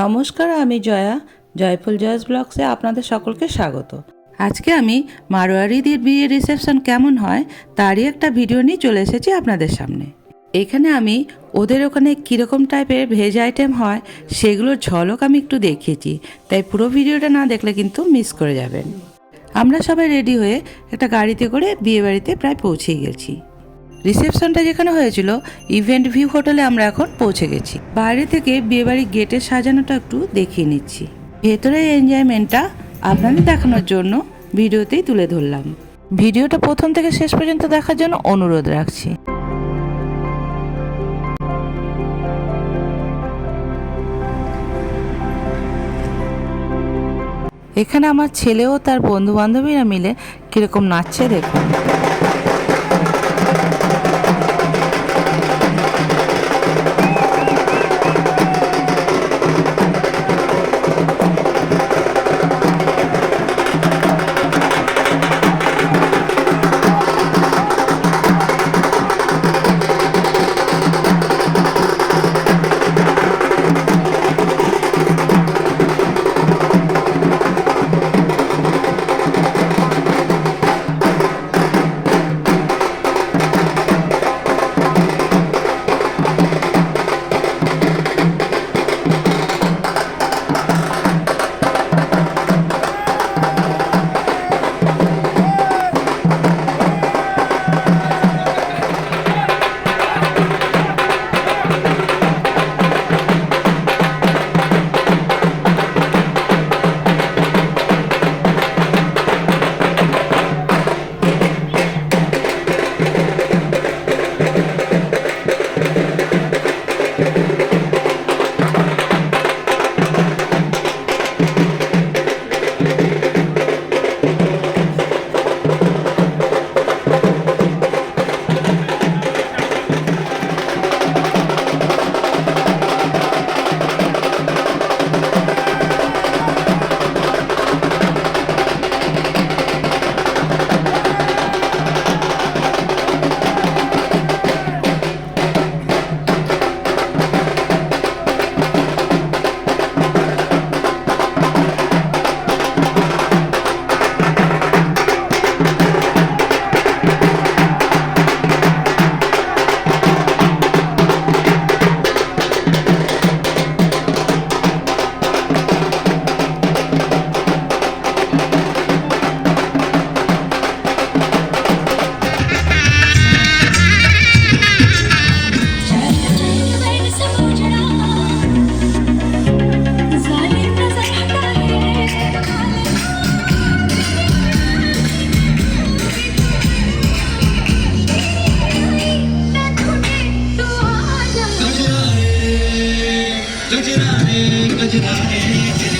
নমস্কার, আমি জয়া, জয়ফুল জয়াস ব্লগসে আপনাদের সকলকে স্বাগত। আজকে আমি মারোয়ারিদের বিয়ে রিসেপশন কেমন হয় তারই একটা ভিডিও নিয়ে চলে এসেছি আপনাদের সামনে। এখানে আমি ওদের ওখানে কীরকম টাইপের ভেজ আইটেম হয় সেগুলোর ঝলক আমি একটু দেখিয়েছি, তাই পুরো ভিডিওটা না দেখলে কিন্তু মিস করে যাবেন। আমরা সবাই রেডি হয়ে একটা গাড়িতে করে বিয়ে বাড়িতে প্রায় পৌঁছে গেছি। রিসেপশনটা যেখানে হয়েছিল ইভেন্ট ভিউ হোটেলে আমরা এখন পৌঁছে গেছি। বাইরে থেকে বিয়েবাড়ির গেটের সাজানোটা একটু দেখিয়ে নিচ্ছি। ভেতরের এনজয়মেন্টটা আপনাদের দেখানোর জন্য ভিডিওতেই তুলে ধরলাম। ভিডিওটা প্রথম থেকে শেষ পর্যন্ত দেখার জন্য অনুরোধ রাখছি। এখানে আমার ছেলেও তার বন্ধু বান্ধবীরা মিলে কীরকম নাচছে দেখুন। 그날까지 나의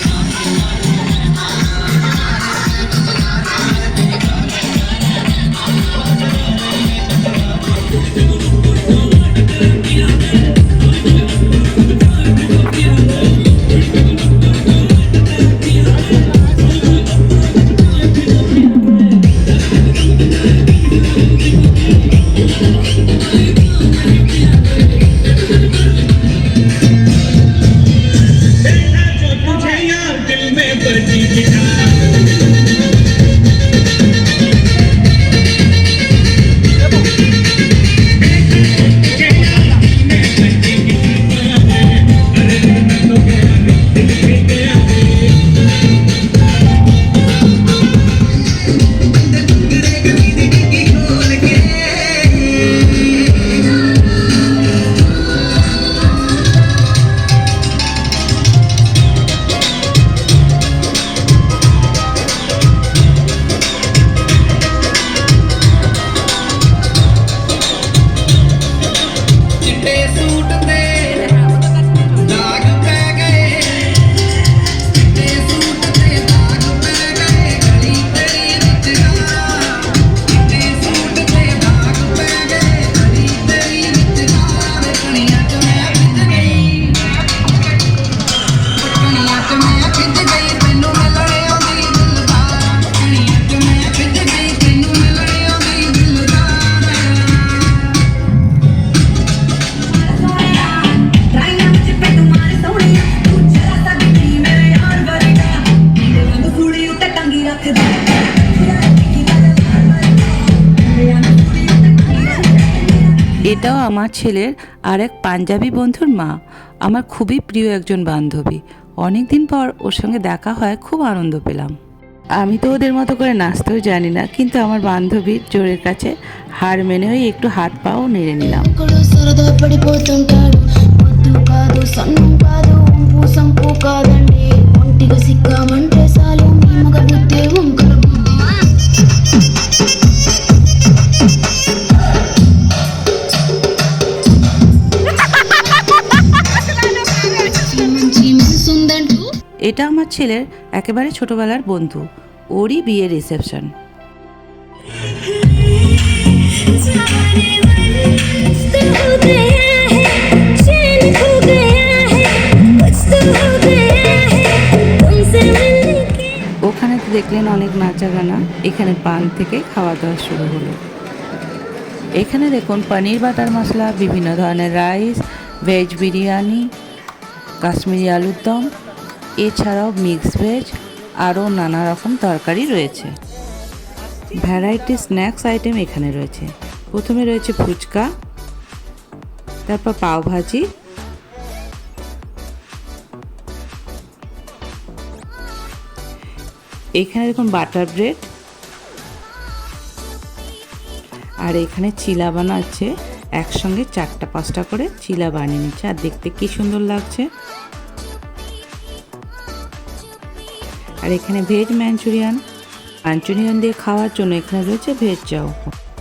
এটাও আমার ছেলের আর এক পাঞ্জাবি বন্ধুর মা আমার খুবই প্রিয় একজন বান্ধবী অনেক দিন পর ওর সঙ্গে দেখা হয় খুব আনন্দ পেলাম আমি তো ওদের মতো করে নাচতেও জানি না কিন্তু আমার বান্ধবীর জোরের কাছে হার মেনে ওই একটু হাত পাও নেড়ে నిలం ఒకడు సరదా పడిపోతుంటాడు పొద్దు కాదు సన్నం కాదు ఉంపు సంపు కాదండి ఒంటిగా సిక్కామంటే చాలు మీ మగ బుద్ధి వంకర బుద్ధి এটা আমার ছেলের একেবারে ছোটবেলার বন্ধু। ওরই বিয়ের রিসেপশন। ওখানে তো দেখলেন অনেক নাচা গানা এখানে পান থেকে খাওয়া দাওয়া শুরু হলো। এখানে দেখুন পনির, বাটার মশলা, বিভিন্ন ধরনের রাইস ভেজ বিরিয়ানি, কাশ্মীরি আলুর দম। এছাড়াও মিক্স ভেজ আরও নানা রকম তরকারি রয়েছে। ভ্যারাইটি স্ন্যাক্স আইটেম এখানে রয়েছে। প্রথমে রয়েছে ফুচকা, তারপর পাওভাজি এখানে দেখুন বাটার ব্রেড আর এখানে চিলা বানাচ্ছে। একসঙ্গে চারটা পাঁচটা করে চিলা বানিয়ে নিচ্ছে। আর দেখতে কি সুন্দর লাগছে। আর এখানে ভেজ ম্যাঞ্চুরিয়ান মাঞ্চুরিয়ান দিয়ে খাওয়ার জন্য এখানে রয়েছে ভেজ চাও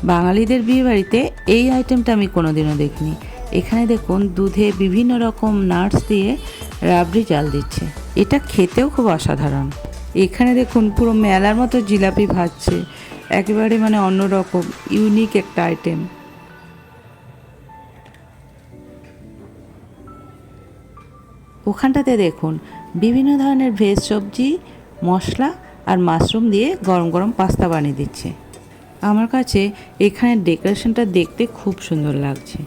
বাঙালিদের বিয়ে বাড়িতে এই আইটেমটা আমি কোনোদিনও দেখিনি। এখানে দেখুন, দুধে বিভিন্ন রকম নাটস দিয়ে রাবড়ি জাল দিচ্ছে। এটা খেতেও খুব অসাধারণ। এখানে দেখুন, পুরো মেলার মতো জিলাপি ভাজছে। একেবারে মানে অন্যরকম, ইউনিক একটা আইটেম। ওখানটাতে দেখুন, বিভিন্ন ধরনের ভেজ সবজি মশলা আর মাশরুম দিয়ে গরম গরম পাস্তা বানিয়ে দিচ্ছে। আমার কাছে এখানে ডেকোরেশনটা দেখতে খুব সুন্দর লাগছে।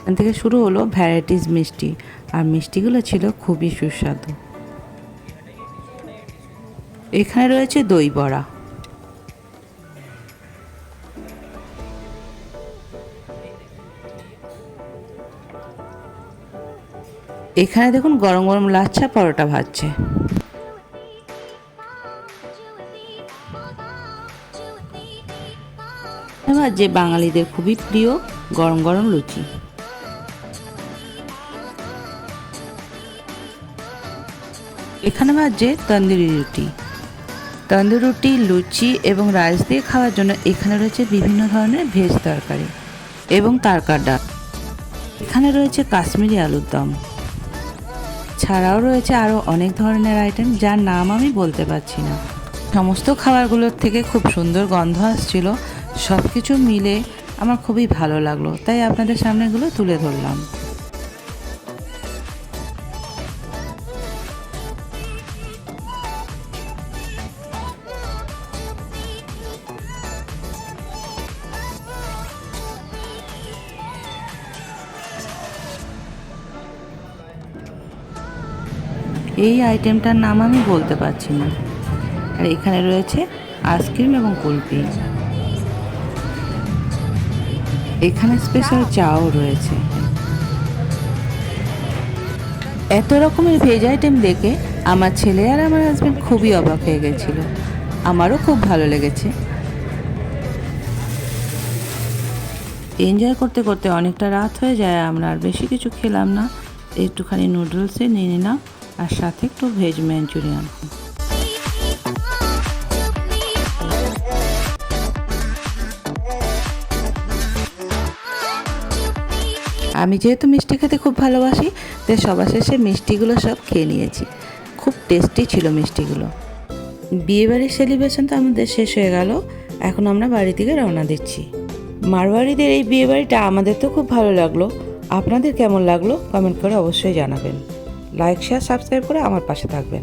এখান থেকে শুরু হলো ভ্যারাইটিস মিষ্টি, আর মিষ্টিগুলো ছিল খুবই সুস্বাদু। এখানে রয়েছে দই বড়া। এখানে দেখুন গরম গরম লাচ্ছা পরোটা ভাজছে। যে বাঙালিদের খুবই প্রিয় গরম গরম লুচি। এখানে ভাজছে তন্দুরি রুটি। তন্দুরি রুটি, লুচি এবং রাইস দিয়ে খাওয়ার জন্য এখানে রয়েছে বিভিন্ন ধরনের ভেজ তরকারি এবং তারকার ডাল। এখানে রয়েছে কাশ্মীরি আলুর দম। ছাড়াও রয়েছে আরও অনেক ধরনের আইটেম যার নাম আমি বলতে পারছি না। সমস্ত খাবারগুলোর থেকে খুব সুন্দর গন্ধ আসছিল। সব কিছু মিলে আমার খুবই ভালো লাগল। তাই আপনাদের সামনেগুলো তুলে ধরলাম। এই আইটেমটার নাম আমি বলতে পারছি না। আর এখানে রয়েছে আইসক্রিম এবং কুলফি। এখানে স্পেশাল চাও রয়েছে। এত রকমের ভেজ আইটেম দেখে আমার ছেলে আর আমার হাজব্যান্ড খুবই অবাক হয়ে গেছিল। আমারও খুব ভালো লেগেছে। এনজয় করতে করতে অনেকটা রাত হয়ে যায়, আমরা আর বেশি কিছু খেলাম না। একটুখানি নুডলসে নিয়ে নিলাম। আর সাথে একটু ভেজ ম্যাঞ্চুরিয়ান আমি যেহেতু মিষ্টি খেতে খুব ভালোবাসি, তাই সবার শেষে মিষ্টিগুলো সব খেয়ে নিয়েছি। খুব টেস্টি ছিল মিষ্টিগুলো। বিয়েবাড়ির সেলিব্রেশন তো আমাদের শেষ হয়ে গেল। এখন আমরা বাড়ি থেকে রওনা দিচ্ছি। মারোয়ারিদের এই বিয়েবাড়িটা আমাদের তো খুব ভালো লাগল। আপনাদের কেমন লাগল? কমেন্ট করে অবশ্যই জানাবেন। লাইক শেয়ার সাবস্ক্রাইব করে আমার পাশে থাকবেন।